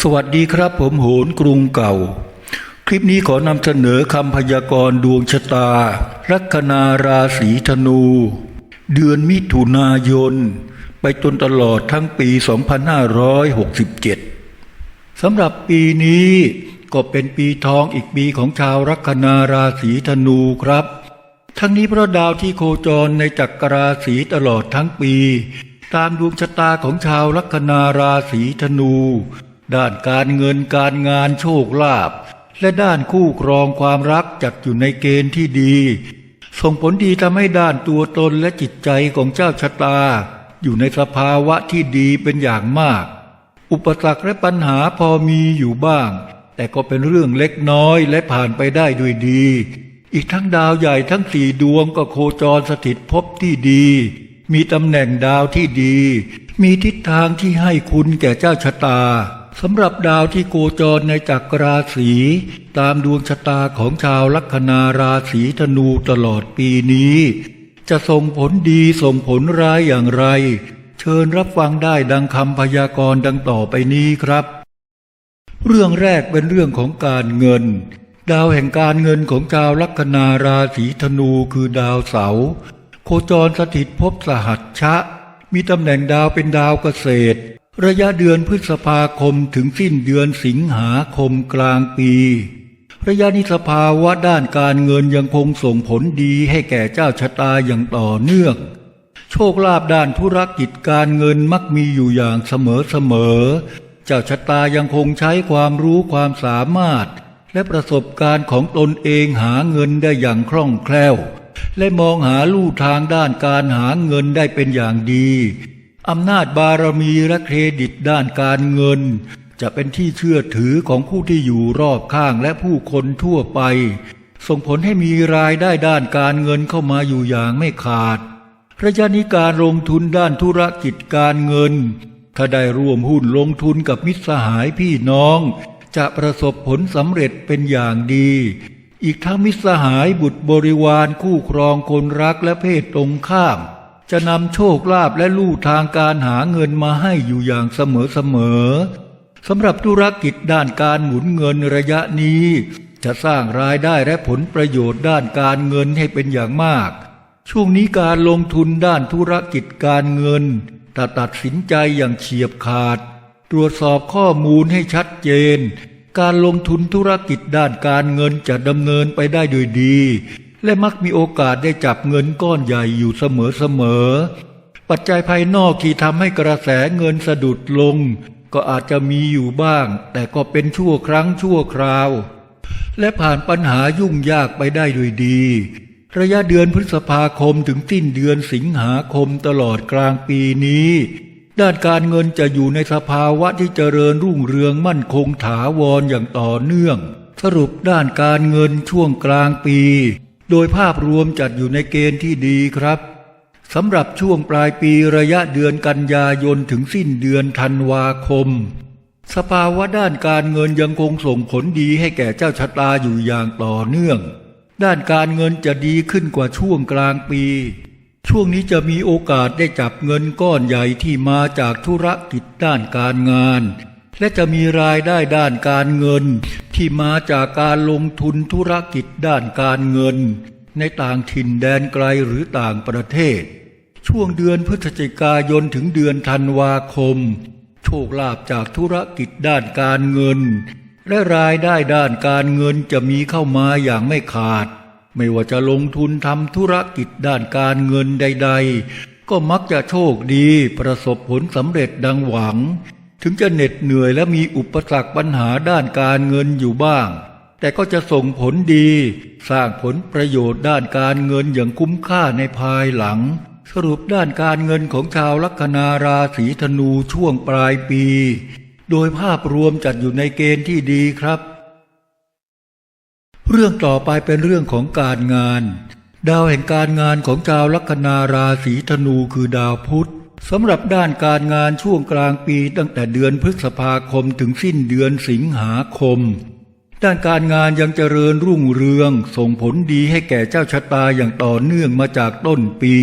สวัสดีครับผมโหนกรุงเก่า คลิปนี้ขอนำเสนอคำพยากรณ์ดวงชะตา ลัคนาราศีธนู เดือนมิถุนายน ไปจนตลอดทั้งปี 2567 สำหรับปีนี้ก็เป็นปีทองอีกปีของชาวลัคนาราศีธนูครับ ทั้งนี้เพราะดาวที่โคจรในจักรราศีตลอดทั้งปี ตามดวงชะตาของชาวลัคนาราศีธนู ด้านการเงินการงานโชคลาภและด้านคู่ครองความรักจัดอยู่ในเกณฑ์ที่ดี ส่งผลดีทำให้ด้านตัวตนและจิตใจของเจ้าชะตา อยู่ในสภาวะที่ดีเป็นอย่างมาก อุปสรรคและปัญหาพอมีอยู่บ้าง แต่ก็เป็นเรื่องเล็กน้อยและผ่านไปได้ด้วยดี อีกทั้งดาวใหญ่ทั้งสี่ดวงก็โคจรสถิตภพที่ดี มีตำแหน่งดาวที่ดี มีทิศทางที่ให้คุณแก่เจ้าชะตา สำหรับดาวที่โคจรในจักรราศีตามดวงชะตาของชาวลัคนาราศีธนูตลอดปีนี้ จะส่งผลดีส่งผลร้ายอย่างไร เชิญรับฟังได้ดังคำพยากรณ์ดังต่อไปนี้ครับ เรื่องแรกเป็นเรื่องของการเงิน ดาวแห่งการเงินของชาวลัคนาราศีธนูคือดาวเสาโคจรสถิตภพสหัชชะ มีตำแหน่งดาวเป็นดาวเกษตร ระยะเดือนพฤษภาคมถึงสิ้นเดือนสิงหาคมกลางปี ระยะนี้สภาวะด้านการเงินยังคงส่งผลดีให้แก่เจ้าชะตาอย่างต่อเนื่อง โชคลาภด้านธุรกิจการเงินมักมีอยู่อย่างเสมอเสมอ เจ้าชะตายังคงใช้ความรู้ความสามารถ และประสบการณ์ของตนเองหาเงินได้อย่างคล่องแคล่ว และมองหาลู่ทางด้านการหาเงินได้เป็นอย่างดี อำนาจบารมีและเครดิตด้านการเงิน จะเป็นที่เชื่อถือของผู้ที่อยู่รอบข้างและผู้คนทั่วไป ส่งผลให้มีรายได้ด้านการเงินเข้ามาอยู่อย่างไม่ขาดระยะนี้การลงทุนด้านธุรกิจการเงิน ถ้าได้ร่วมหุ้นลงทุนกับมิตรสหายพี่น้อง จะประสบผลสำเร็จเป็นอย่างดี อีกทั้งมิตรสหายบุตรบริวารคู่ครองคนรักและเพศตรงข้าม จะนำโชคลาภและลู่ทางการหาเงินมาให้อยู่อย่างเสมอๆสำหรับธุรกิจด้านการหมุนเงินระยะนี้ จะสร้างรายได้และผลประโยชน์ด้านการเงินให้เป็นอย่างมาก ช่วงนี้การลงทุนด้านธุรกิจการเงินถ้าตัดสินใจอย่างเฉียบขาด ตรวจสอบข้อมูลให้ชัดเจน การลงทุนธุรกิจด้านการเงินจะดำเนินไปได้โดยดี และมักมีโอกาสได้จับเงินก้อนใหญ่อยู่เสมอๆปัจจัยภายนอกที่ทำให้กระแสเงินสะดุดลง ก็อาจจะมีอยู่บ้าง แต่ก็เป็นชั่วครั้งชั่วคราว และผ่านปัญหายุ่งยากไปได้ด้วยดี ระยะเดือนพฤษภาคมถึงสิ้นเดือนสิงหาคมตลอดกลางปีนี้ด้านการเงินจะอยู่ในสภาวะที่เจริญรุ่งเรืองมั่นคงถาวรอย่างต่อเนื่อง สรุปด้านการเงินช่วงกลางปี โดยภาพรวมจัดอยู่ในเกณฑ์ที่ดีครับสำหรับช่วงปลายปีระยะเดือนกันยายนถึงสิ้นเดือนธันวาคม สภาวะด้านการเงินยังคงส่งผลดีให้แก่เจ้าชะตาอยู่อย่างต่อเนื่อง ด้านการเงินจะดีขึ้นกว่าช่วงกลางปี ช่วงนี้จะมีโอกาสได้จับเงินก้อนใหญ่ที่มาจากธุรกิจด้านการงาน และจะมีรายได้ด้านการเงิน ที่มาจากการลงทุนธุรกิจด้านการเงิน ในต่างถิ่นแดนไกลหรือต่างประเทศ ช่วงเดือนพฤศจิกายนถึงเดือนธันวาคม โชคลาภจากธุรกิจด้านการเงิน และรายได้ด้านการเงินจะมีเข้ามาอย่างไม่ขาด ไม่ว่าจะลงทุนทำธุรกิจด้านการเงินใด ๆ ก็มักจะโชคดีประสบผลสำเร็จดังหวัง ถึงจะเหน็ดเหนื่อยและมีอุปสรรคปัญหาด้านการเงินอยู่บ้าง แต่ก็จะส่งผลดี สร้างผลประโยชน์ด้านการเงินอย่างคุ้มค่าในภายหลัง สรุปด้านการเงินของชาวลัคนาราศีธนูช่วงปลายปี โดยภาพรวมจัดอยู่ในเกณฑ์ที่ดีครับ เรื่องต่อไปเป็นเรื่องของการงาน ดาวแห่งการงานของชาวลัคนาราศีธนูคือดาวพุธ สำหรับด้านการงานช่วงกลางปีตั้งแต่เดือนพฤษภาคมถึงสิ้นเดือนสิงหาคม ด้านการงานยังเจริญรุ่งเรือง ส่งผลดีให้แก่เจ้าชะตาอย่างต่อเนื่องมาจากต้นปี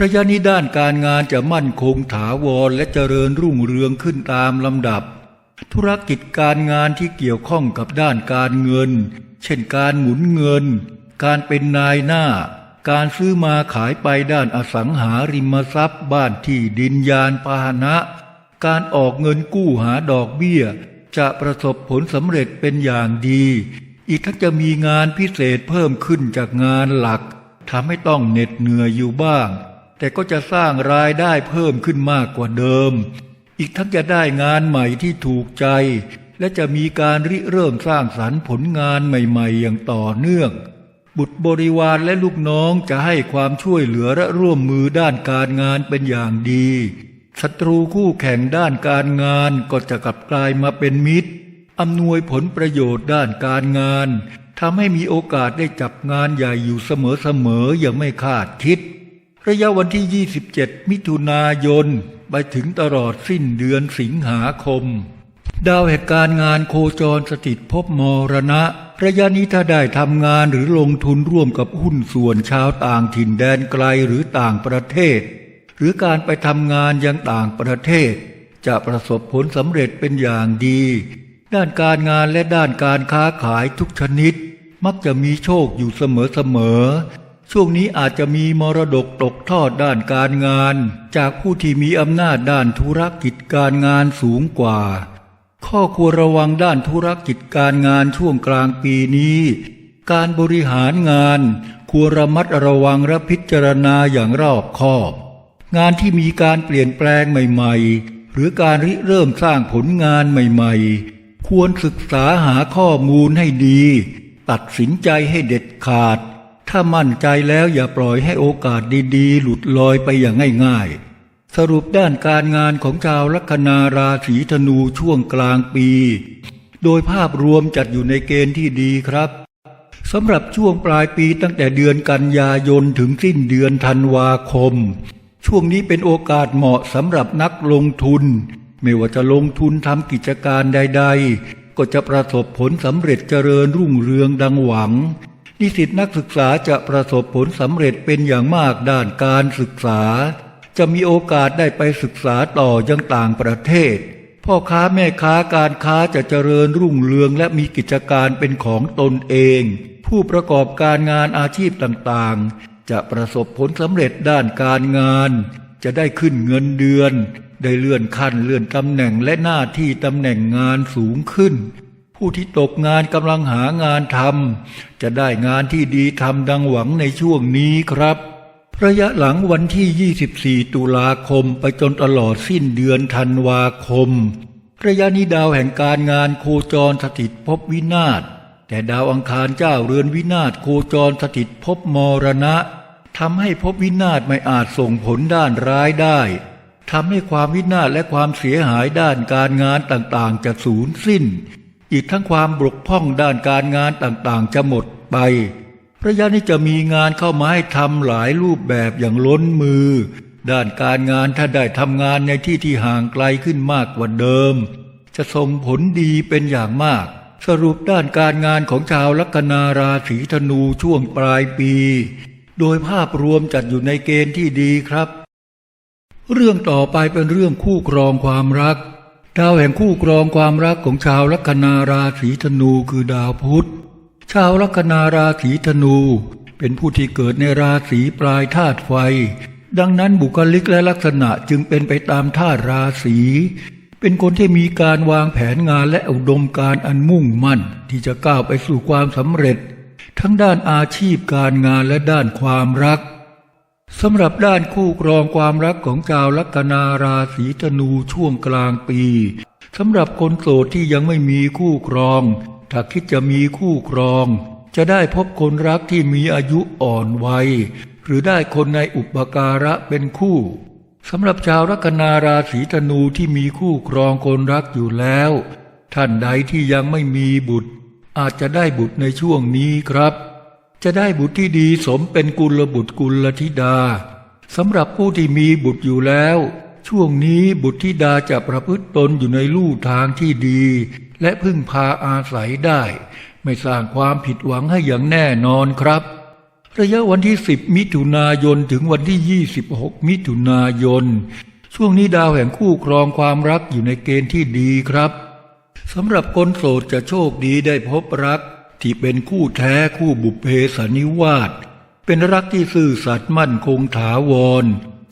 ระยะนี้ด้านการงานจะมั่นคงถาวรและเจริญรุ่งเรืองขึ้นตามลำดับ ธุรกิจการงานที่เกี่ยวข้องกับด้านการเงิน เช่นการหมุนเงิน การเป็นนายหน้า การซื้อมาขายไปด้านอสังหาริมทรัพย์บ้านที่ดินยานพาหนะ การออกเงินกู้หาดอกเบี้ย จะประสบผลสำเร็จเป็นอย่างดี อีกทั้งจะมีงานพิเศษเพิ่มขึ้นจากงานหลักทำให้ต้องเหน็ดเหนื่อยอยู่บ้าง แต่ก็จะสร้างรายได้เพิ่มขึ้นมากกว่าเดิม อีกทั้งจะได้งานใหม่ที่ถูกใจ และจะมีการริเริ่มสร้างสรรค์ผลงานใหม่ ๆ อย่างต่อเนื่อง บุตรบริวารและลูกน้องจะให้ความช่วยเหลือและร่วมมือด้านการงานเป็นอย่างดีศัตรูคู่แข่งด้านการงานก็จะกลับกลายมาเป็นมิตรอำนวยผลประโยชน์ด้านการงานทำให้มีโอกาสได้จับงานใหญ่อยู่เสมอๆอย่างไม่คาดคิด ระยะวันที่ 27 มิถุนายน ไปถึงตลอดสิ้นเดือนสิงหาคม ดาวแห่งการงานโคจรสถิตภพมรณะ ระยะนี้ถ้าได้ทำงานหรือลงทุนร่วมกับหุ้นส่วนชาวต่างถิ่นแดนไกลหรือต่างประเทศ หรือการไปทำงานยังต่างประเทศ จะประสบผลสำเร็จเป็นอย่างดี ด้านการงานและด้านการค้าขายทุกชนิด มักจะมีโชคอยู่เสมอๆช่วงนี้อาจจะมีมรดกตกทอดด้านการงาน จากผู้ที่มีอำนาจด้านธุรกิจการงานสูงกว่า ข้อควรระวังด้านธุรกิจการงานช่วงกลางปีนี้ การบริหารงาน ควรระมัดระวังและพิจารณาอย่างรอบคอบ งานที่มีการเปลี่ยนแปลงใหม่ๆ หรือการริเริ่มสร้างผลงานใหม่ๆ ควรศึกษาหาข้อมูลให้ดี ตัดสินใจให้เด็ดขาด ถ้ามั่นใจแล้วอย่าปล่อยให้โอกาสดีๆ หลุดลอยไปอย่างง่ายๆ สรุปด้านการงานของชาวลัคนาราศีธนูช่วงกลางปี โดยภาพรวมจัดอยู่ในเกณฑ์ที่ดีครับสำหรับช่วงปลายปีตั้งแต่เดือนกันยายนถึงสิ้นเดือนธันวาคม ช่วงนี้เป็นโอกาสเหมาะสำหรับนักลงทุน ไม่ว่าจะลงทุนทำกิจการใด ๆ ก็จะประสบผลสำเร็จเจริญรุ่งเรืองดังหวัง นิสิตนักศึกษาจะประสบผลสำเร็จเป็นอย่างมากด้านการศึกษา จะมีโอกาสได้ไปศึกษาต่อยังต่างประเทศ พ่อค้าแม่ค้าการค้าจะเจริญรุ่งเรืองและมีกิจการเป็นของตนเอง ผู้ประกอบการงานอาชีพต่างๆ จะประสบผลสำเร็จด้านการงาน จะได้ขึ้นเงินเดือน ได้เลื่อนขั้นเลื่อนตำแหน่งและหน้าที่ตำแหน่งงานสูงขึ้นผู้ที่ตกงานกำลังหางานทำจะได้งานที่ดีทำดังหวังในช่วงนี้ครับ ระยะหลังวันที่ 24 ตุลาคมไปจนตลอดสิ้นเดือนธันวาคม ระยะนี้ดาวแห่งการงานโคจรสถิตภพวินาศแต่ดาวอังคารเจ้าเรือนวินาศโคจรสถิตภพมรณะทำให้ภพวินาศไม่อาจส่งผลด้านร้ายได้ทำให้ความวินาศและความเสียหายด้านการงานต่างๆ จะสูญสิ้น อีกทั้งความบกพร่องด้านการงานต่างๆ จะหมดไป พระยะนี้จะมีงานเข้ามาให้ทำหลายรูปแบบอย่างล้นมือ ด้านการงานถ้าได้ทำงานในที่ที่ห่างไกลขึ้นมากกว่าเดิม จะส่งผลดีเป็นอย่างมาก สรุปด้านการงานของชาวลัคนาราศีธนูช่วงปลายปี โดยภาพรวมจัดอยู่ในเกณฑ์ที่ดีครับ เรื่องต่อไปเป็นเรื่องคู่ครองความรัก ดาวแห่งคู่ครองความรักของชาวลัคนาราศีธนูคือดาวพุธ ชาวลัคนาราศีธนู เป็นผู้ที่เกิดในราศีปลายธาตุไฟ ดังนั้นบุคลิกและลักษณะจึงเป็นไปตามธาตุราศีเป็นคนที่มีการวางแผนงานและอุดมการอันมุ่งมั่น ที่จะก้าวไปสู่ความสำเร็จ ทั้งด้านอาชีพการงานและด้านความรักสำหรับด้านคู่ครองความรักของชาวลัคนาราศีธนูช่วงกลางปีสำหรับคนโสดที่ยังไม่มีคู่ครอง ถ้าคิดจะมีคู่ครอง จะได้พบคนรักที่มีอายุอ่อนวัย หรือได้คนในอุปการะเป็นคู่สำหรับชาวลัคนาราศีธนูที่มีคู่ครองคนรักอยู่แล้ว ท่านใดที่ยังไม่มีบุตร อาจจะได้บุตรในช่วงนี้ครับ จะได้บุตรที่ดีสมเป็นกุลบุตรกุลธิดาสำหรับผู้ที่มีบุตรอยู่แล้ว ช่วงนี้บุตรธิดาจะประพฤติตนอยู่ในลู่ทางที่ดี และพึ่งพาอาศัยได้ ไม่สร้างความผิดหวังให้อย่างแน่นอนครับ ระยะวันที่ 10 มิถุนายนถึงวันที่ 26 มิถุนายน ช่วงนี้ดาวแห่งคู่ครองความรักอยู่ในเกณฑ์ที่ดีครับสำหรับคนโสดจะโชคดีได้พบรัก ที่เป็นคู่แท้คู่บุพเพสนิวาสเป็นรักที่ซื่อสัตย์มั่นคงถาวร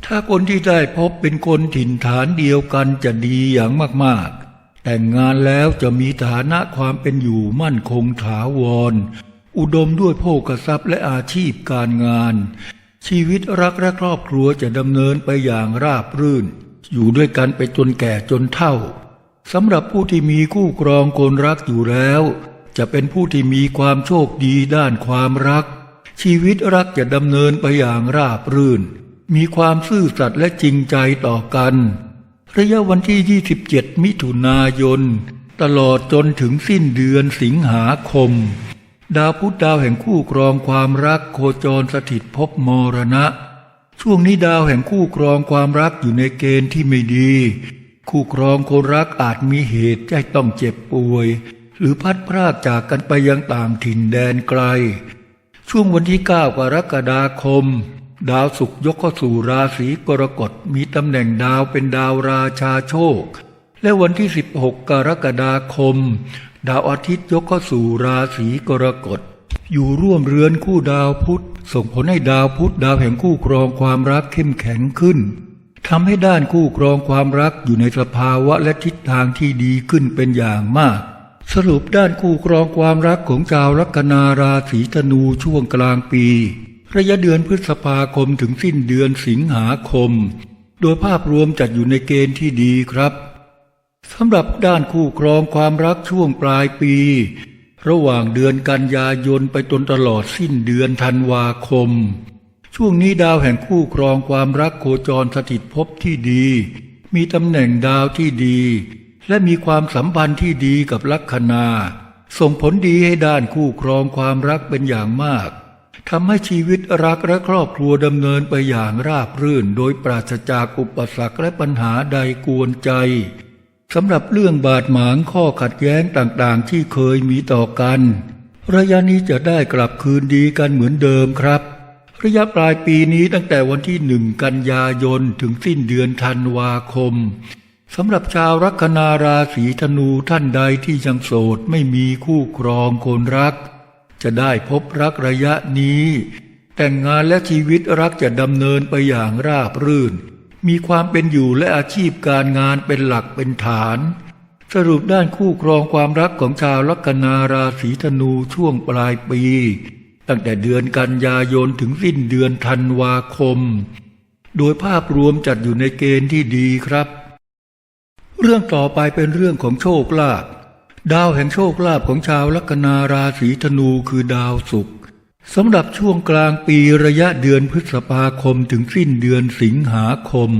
ถ้าคนที่ได้พบเป็นคนถิ่นฐานเดียวกันจะดีอย่างมากๆ แต่งงานแล้วจะมีฐานะความเป็นอยู่มั่นคงถาวร อุดมด้วยโภคทรัพย์และอาชีพการงาน ชีวิตรักและครอบครัวจะดำเนินไปอย่างราบรื่น อยู่ด้วยกันไปจนแก่จนเฒ่าสำหรับผู้ที่มีคู่ครองคนรักอยู่แล้ว จะเป็นผู้ที่มีความโชคดีด้านความรัก ชีวิตรักจะดำเนินไปอย่างราบรื่น มีความซื่อสัตย์และจริงใจต่อกัน ระยะวันที่ 27 มิถุนายน ตลอดจนถึงสิ้นเดือนสิงหาคม ดาวพุธดาวแห่งคู่ครองความรักโคจรสถิตภพมรณะ ช่วงนี้ดาวแห่งคู่ครองความรักอยู่ในเกณฑ์ที่ไม่ดี คู่ครองคนรักอาจมีเหตุให้ต้องเจ็บป่วย หรือพัดพรากจากกันไปยังต่างถิ่นแดนไกล ช่วงวันที่ 9 กรกฎาคม ดาวศุกร์ยกเข้าสู่ราศีกรกฎมีตำแหน่งดาวเป็นดาวราชาโชค และวันที่ 16 กรกฎาคม ดาวอาทิตย์ยกเข้าสู่ราศีกรกฎอยู่ร่วมเรือนคู่ดาวพุธ ส่งผลให้ดาวพุธดาวแห่งคู่ครองความรักเข้มแข็งขึ้นทำให้ด้านคู่ครองความรักอยู่ในสภาวะและทิศทางที่ดีขึ้นเป็นอย่างมาก สรุปด้านคู่ครองความรักของชาวลัคนาราศีธนูช่วงกลางปี ระยะเดือนพฤษภาคมถึงสิ้นเดือนสิงหาคม โดยภาพรวมจัดอยู่ในเกณฑ์ที่ดีครับสำหรับด้านคู่ครองความรักช่วงปลายปี ระหว่างเดือนกันยายนไปจนตลอดสิ้นเดือนธันวาคม ช่วงนี้ดาวแห่งคู่ครองความรักโคจรสถิตภพที่ดี มีตำแหน่งดาวที่ดี และมีความสัมพันธ์ที่ดีกับลัคนา ส่งผลดีให้ด้านคู่ครองความรักเป็นอย่างมาก ทำให้ชีวิตรักและครอบครัวดำเนินไปอย่างราบรื่น โดยปราศจากอุปสรรคและปัญหาใดกวนใจสำหรับเรื่องบาดหมางข้อขัดแย้งต่างๆ ที่เคยมีต่อกัน ระยะนี้จะได้กลับคืนดีกันเหมือนเดิมครับ ระยะปลายปีนี้ตั้งแต่วันที่หนึ่งกันยายนถึงสิ้นเดือนธันวาคมสำหรับชาวลัคนาราศีธนูท่านใดที่ยังโสดไม่มีคู่ครองคนรัก จะได้พบรักระยะนี้ แต่งงานและชีวิตรักจะดำเนินไปอย่างราบรื่น มีความเป็นอยู่และอาชีพการงานเป็นหลักเป็นฐาน สรุปด้านคู่ครองความรักของชาวลัคนาราศีธนูช่วงปลายปี ตั้งแต่เดือนกันยายนถึงสิ้นเดือนธันวาคม โดยภาพรวมจัดอยู่ในเกณฑ์ที่ดีครับ เรื่องต่อไปเป็นเรื่องของโชคลาภ ดาวแห่งโชคลาภของชาวลัคนาราศีธนูคือดาวศุกร์สำหรับช่วงกลางปีระยะเดือนพฤษภาคมถึงสิ้นเดือนสิงหาคม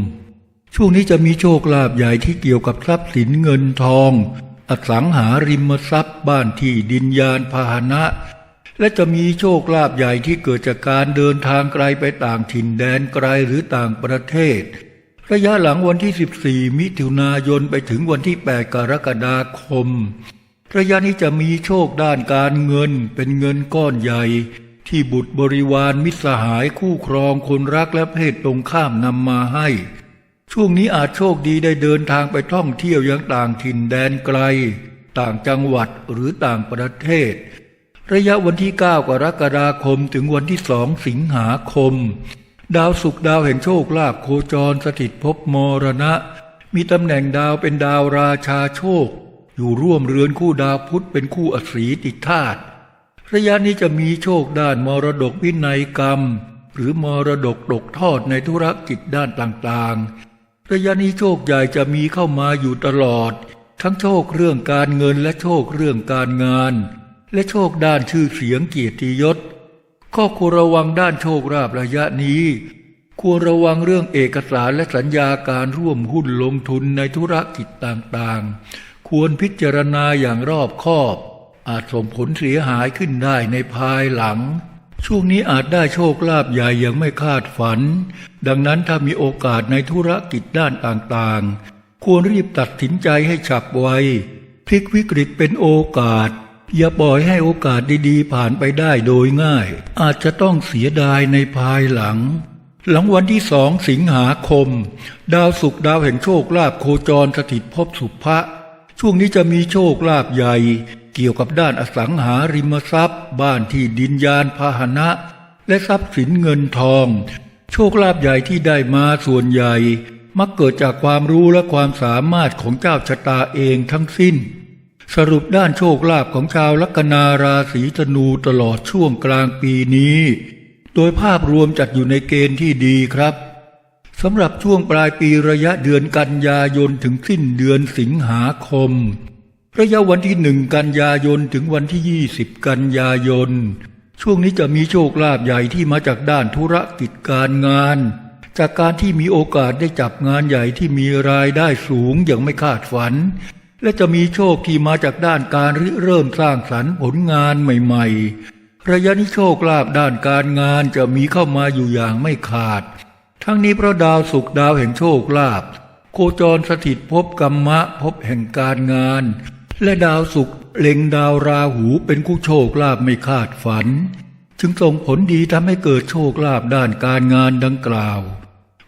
ช่วงนี้จะมีโชคลาภใหญ่ที่เกี่ยวกับทรัพย์สินเงินทอง อสังหาริมทรัพย์บ้านที่ดินยานพาหนะ และจะมีโชคลาภใหญ่ที่เกิดจากการเดินทางไกลไปต่างถิ่นแดนไกลหรือต่างประเทศระยะหลังวันที่ 14 มิถุนายนไปถึงวันที่ 8 กรกฎาคม ระยะนี้จะมีโชคด้านการเงินเป็นเงินก้อนใหญ่ ที่บุตรบริวารมิตรสหายคู่ครองคนรักและเพศตรงข้ามนำมาให้ ช่วงนี้อาจโชคดีได้เดินทางไปท่องเที่ยวยังต่างถิ่นแดนไกล ต่างจังหวัดหรือต่างประเทศ ระยะวันที่ 9 กรกฎาคมถึงวันที่2สิงหาคม ดาวศุกร์ดาวแห่งโชคลาภโคจรสถิตภพมรณะ มีตำแหน่งดาวเป็นดาวราชาโชค อยู่ร่วมเรือนคู่ดาวพุธเป็นคู่อสีติธาตุระยะนี้จะมีโชคด้านมรดกวินัยกรรม หรือมรดกตกทอดในธุรกิจด้านต่างๆ ระยะนี้โชคใหญ่จะมีเข้ามาอยู่ตลอด ทั้งโชคเรื่องการเงินและโชคเรื่องการงาน และโชคด้านชื่อเสียงเกียรติยศข้อควรระวังด้านโชคราบระยะนี้ ควรระวังเรื่องเอกสารและสัญญาการร่วมหุ้นลงทุนในธุรกิจต่างๆ ควรพิจารณาอย่างรอบคอบ อาจส่งผลเสียหายขึ้นได้ในภายหลัง ช่วงนี้อาจได้โชคลาภใหญ่ยังไม่คาดฝัน ดังนั้นถ้ามีโอกาสในธุรกิจด้านต่างๆ ควรรีบตัดสินใจให้ฉับไวพลิกวิกฤตเป็นโอกาส อย่าปล่อยให้โอกาสดีๆ ผ่านไปได้โดยง่าย อาจจะต้องเสียดายในภายหลัง หลังวันที่สองสิงหาคม ดาวศุกดาวแห่งโชคลาภโคจรสถิตภพสุภะ ช่วงนี้จะมีโชคลาภใหญ่ เกี่ยวกับด้านอสังหาริมทรัพย์ บ้านที่ดินยานพาหนะ และทรัพย์สินเงินทอง โชคลาภใหญ่ที่ได้มาส่วนใหญ่ มักเกิดจากความรู้และความสามารถของเจ้าชะตาเองทั้งสิ้น สรุปด้านโชคลาภของชาวลัคนาราศีธนูตลอดช่วงกลางปีนี้ โดยภาพรวมจัดอยู่ในเกณฑ์ที่ดีครับ สำหรับช่วงปลายปีระยะเดือนกันยายนถึงสิ้นเดือนสิงหาคม ระยะวันที่หนึ่งกันยายนถึงวันที่ยี่สิบกันยายน ช่วงนี้จะมีโชคลาภใหญ่ที่มาจากด้านธุรกิจการงาน จากการที่มีโอกาสได้จับงานใหญ่ที่มีรายได้สูงอย่างไม่คาดฝัน และจะมีโชคที่มาจากด้านการริเริ่มสร้างสรรค์ผลงานใหม่ๆ ระยะนี้โชคลาภด้านการงานจะมีเข้ามาอยู่อย่างไม่ขาด ทั้งนี้พระดาวศุกร์ดาวแห่งโชคลาภโคจรสถิตภพกรรมะภพแห่งการงาน และดาวศุกร์เล็งดาวราหูเป็นคู่โชคลาภไม่คาดฝัน จึงส่งผลดีทำให้เกิดโชคลาภด้านการงานดังกล่าว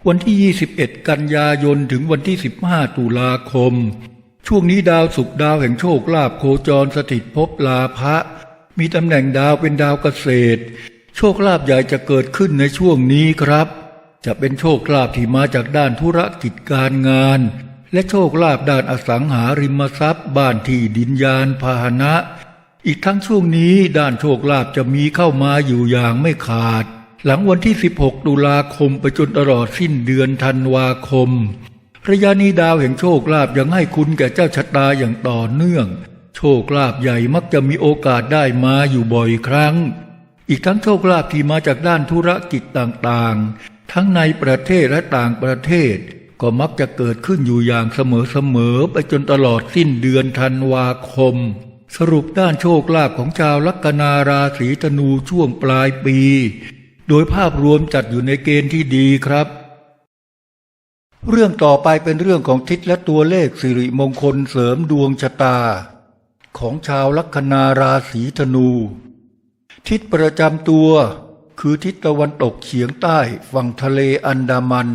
วันที่ 21 กันยายนถึงวันที่ 15 ตุลาคม ช่วงนี้ดาวศุกร์ดาวแห่งโชคลาภโคจรสถิตภพลาภะมีตำแหน่งดาวเป็นดาวเกษตร โชคลาภใหญ่จะเกิดขึ้นในช่วงนี้ครับ จะเป็นโชคลาภที่มาจากด้านธุรกิจการงาน และโชคลาภด้านอสังหาริมทรัพย์ บ้านที่ดินยานพาหนะ อีกทั้งช่วงนี้ด้านโชคลาภจะมีเข้ามาอยู่อย่างไม่ขาด หลังวันที่ 16 ตุลาคมไปจนตลอดสิ้นเดือนธันวาคมระยะนี้ดาวแห่งโชคลาภยังให้คุณแก่เจ้าชะตาอย่างต่อเนื่อง โชคลาภใหญ่มักจะมีโอกาสได้มาอยู่บ่อยครั้ง อีกทั้งโชคลาภที่มาจากด้านธุรกิจต่าง ทั้งในประเทศและต่างประเทศ ก็มักจะเกิดขึ้นอยู่อย่างเสมอๆไปจนตลอดสิ้นเดือนธันวาคม สรุปด้านโชคลาภของชาวลัคนาราศีธนูช่วงปลายปี โดยภาพรวมจัดอยู่ในเกณฑ์ที่ดีครับ เรื่องต่อไปเป็นเรื่องของทิศและตัวเลขสิริมงคลเสริมดวงชะตา ของชาวลัคนาราศีธนู ทิศประจำตัว คือทิศตะวันตกเฉียงใต้ฝั่งทะเลอันดามัน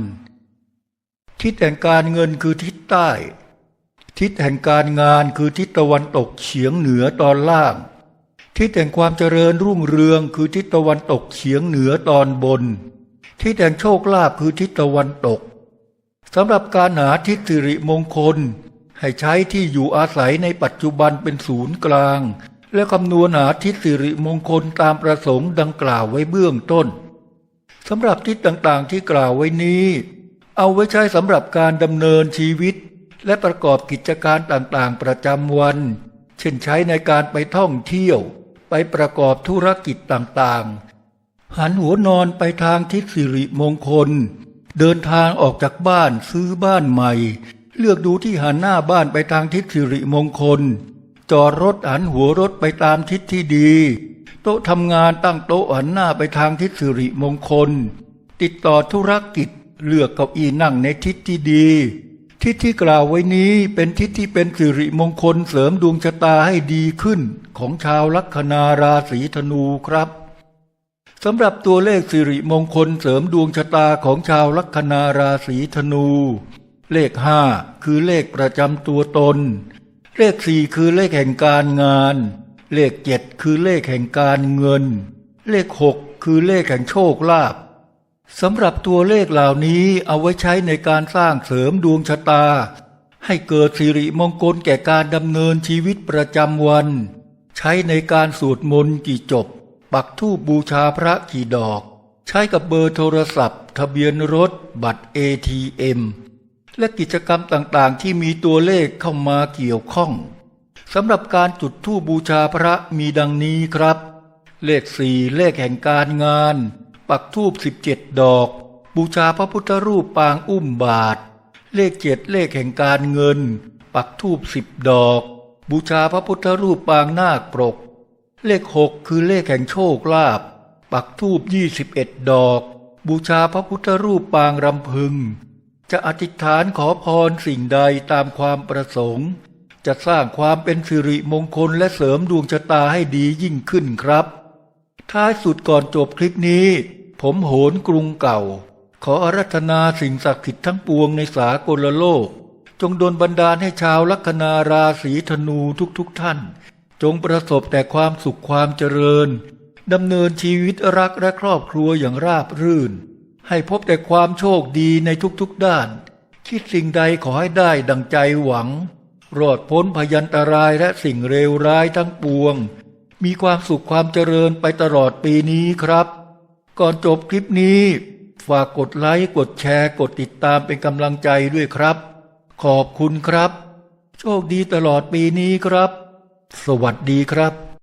ทิศแห่งการเงินคือทิศใต้ ทิศแห่งการงานคือทิศตะวันตกเฉียงเหนือตอนล่าง ทิศแห่งความเจริญรุ่งเรืองคือทิศตะวันตกเฉียงเหนือตอนบน ทิศแห่งโชคลาภคือทิศตะวันตกสำหรับการหาทิศสิริมงคล ให้ใช้ที่อยู่อาศัยในปัจจุบันเป็นศูนย์กลาง และคำนวณหาทิศสิริมงคลตามประสงค์ดังกล่าวไว้เบื้องต้นสำหรับทิศต่างๆที่กล่าวไว้นี้ เอาไว้ใช้สำหรับการดำเนินชีวิต และประกอบกิจการต่างๆ ประจำวัน เช่นใช้ในการไปท่องเที่ยว ไปประกอบธุรกิจต่างๆ หันหัวนอนไปทางทิศสิริมงคล เดินทางออกจากบ้านซื้อบ้านใหม่ เลือกดูที่หันหน้าบ้านไปทางทิศสิริมงคล จอดรถหันหัวรถไปตามทิศที่ดี โต๊ะทำงานตั้งโต๊ะหันหน้าไปทางทิศสิริมงคล ติดต่อธุรกิจเลือกเก้าอี้นั่งในทิศที่ดี ทิศที่กล่าวไว้นี้เป็นทิศที่เป็นสิริมงคลเสริมดวงชะตาให้ดีขึ้น ของชาวลัคนาราศีธนูครับสำหรับตัวเลขสิริมงคลเสริมดวงชะตาของชาวลัคนาราศีธนู เลขห้าคือเลขประจำตัวตน เลขสี่คือเลขแห่งการงาน เลขเจ็ดคือเลขแห่งการเงิน เลขหกคือเลขแห่งโชคลาภสำหรับตัวเลขเหล่านี้เอาไว้ใช้ในการสร้างเสริมดวงชะตา ให้เกิดสิริมงคลแก่การดำเนินชีวิตประจำวัน ใช้ในการสวดมนต์กี่จบ ปักธูปบูชาพระกี่ดอก ใช้กับเบอร์โทรศัพท์ ทะเบียนรถ บัตร ATM และกิจกรรมต่างๆ ที่มีตัวเลขเข้ามาเกี่ยวข้องสำหรับการจุดธูปบูชาพระมีดังนี้ครับ เลขสี่เลขแห่งการงาน ปักธูปสิบเจ็ดดอก บูชาพระพุทธรูปปางอุ้มบาท เลขเจ็ดเลขแห่งการเงิน ปักธูปสิบดอก บูชาพระพุทธรูปปางนาคปรก เลขหกคือเลขแห่งโชคลาภปักธูปยี่สิบเอ็ดดอก บูชาพระพุทธรูปปางรำพึง จะอธิษฐานขอพรสิ่งใดตามความประสงค์ จะสร้างความเป็นสิริมงคลและเสริมดวงชะตาให้ดียิ่งขึ้นครับ ท้ายสุดก่อนจบคลิปนี้ ผมโหนกรุงเก่า ขออารัธนาสิ่งศักดิ์สิทธิ์ทั้งปวงในสากลโลก จงโดลบันดาลให้ชาวลัคนาราศีธนูทุกๆทท่าน จงประสบแต่ความสุขความเจริญดำเนินชีวิตรักและครอบครัวอย่างราบรื่น ให้พบแต่ความโชคดีในทุกๆด้าน คิดสิ่งใดขอให้ได้ดังใจหวัง รอดพ้นพยันตรายและสิ่งเลวร้ายทั้งปวง มีความสุขความเจริญไปตลอดปีนี้ครับ ก่อนจบคลิปนี้ ฝากกดไลค์กดแชร์กดติดตามเป็นกำลังใจด้วยครับ ขอบคุณครับ โชคดีตลอดปีนี้ครับ สวัสดีครับ